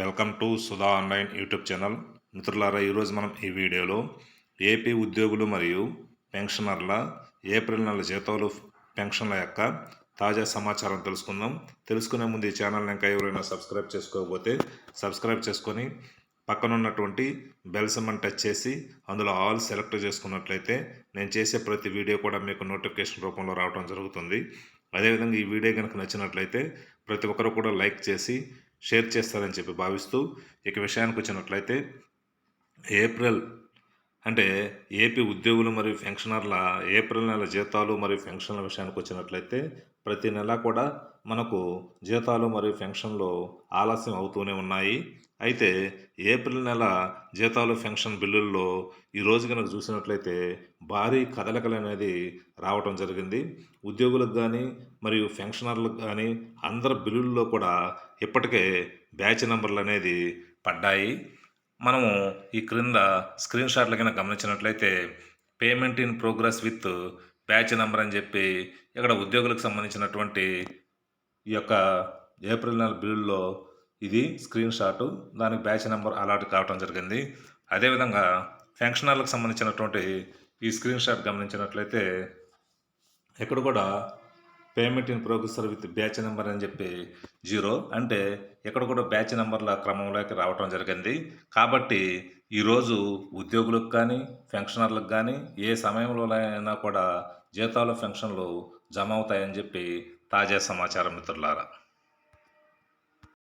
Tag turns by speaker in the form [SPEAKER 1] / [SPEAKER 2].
[SPEAKER 1] Welcome to Sudha online YouTube channel. మిత్రులారా ఈరోజు మనం ఈ వీడియోలో ఏపీ ఉద్యోగులు మరియు పెన్షనర్ల ఏప్రిల్ నెల జీతాలు పెన్షన్ల యొక్క తాజా సమాచారం తెలుసుకుందాం. తెలుసుకునే ముందు ఈ ఛానల్ని ఇంకా ఎవరైనా సబ్స్క్రైబ్ చేసుకోకపోతే సబ్స్క్రైబ్ చేసుకొని పక్కనున్నటువంటి బెల్ టచ్ చేసి అందులో ఆల్ సెలెక్ట్ చేసుకున్నట్లయితే నేను చేసే ప్రతి వీడియో కూడా మీకు నోటిఫికేషన్ రూపంలో రావడం జరుగుతుంది. అదేవిధంగా ఈ వీడియో కనుక నచ్చినట్లయితే ప్రతి ఒక్కరు కూడా లైక్ చేసి షేర్ చేస్తారని చెప్పి భావిస్తూ ఇక విషయానికి వచ్చినట్లయితే ఏప్రిల్ అంటే ఏపీ ఉద్యోగులు మరియు పెన్షనర్ల ఏప్రిల్ నెల జీతాలు మరియు పెన్షన్ల విషయానికి వచ్చినట్లయితే ప్రతి నెల కూడా మనకు జీతాలు మరియు పెన్షన్లు ఆలస్యం అవుతూనే ఉన్నాయి. అయితే ఏప్రిల్ నెల జీతాలు పెన్షన్ బిల్లుల్లో ఈ రోజు కనుక చూసినట్లయితే భారీ కదలికలు అనేది రావటం జరిగింది. ఉద్యోగులకు కానీ మరియు పెన్షనర్లకు కానీ అందరి బిల్లుల్లో కూడా ఇప్పటికే బ్యాచ్ నెంబర్లు అనేది పడ్డాయి. మనము ఈ క్రింద స్క్రీన్ షాట్లు కింద గమనించినట్లయితే payment in progress with batch number అని చెప్పి ఇక్కడ ఉద్యోగులకు సంబంధించినటువంటి ఈ యొక్క ఏప్రిల్ నెల బిల్లులో ఇది స్క్రీన్ షాటు దానికి బ్యాచ్ నెంబర్ అలాట్ కావడం జరిగింది. అదేవిధంగా పెన్షనర్లకు సంబంధించినటువంటి ఈ స్క్రీన్ షాట్ గమనించినట్లయితే ఇక్కడ కూడా payment in progress with batch number అని చెప్పి జీరో అంటే ఇక్కడ కూడా బ్యాచ్ నెంబర్ల క్రమంలోకి రావటం జరిగింది. కాబట్టి ఈరోజు ఉద్యోగులకు కానీ పెన్షనర్లకు కానీ ఏ సమయంలోనైనా కూడా జీతాలు పెన్షన్లు జమ అవుతాయని చెప్పి తాజా సమాచారం మిత్రులారా.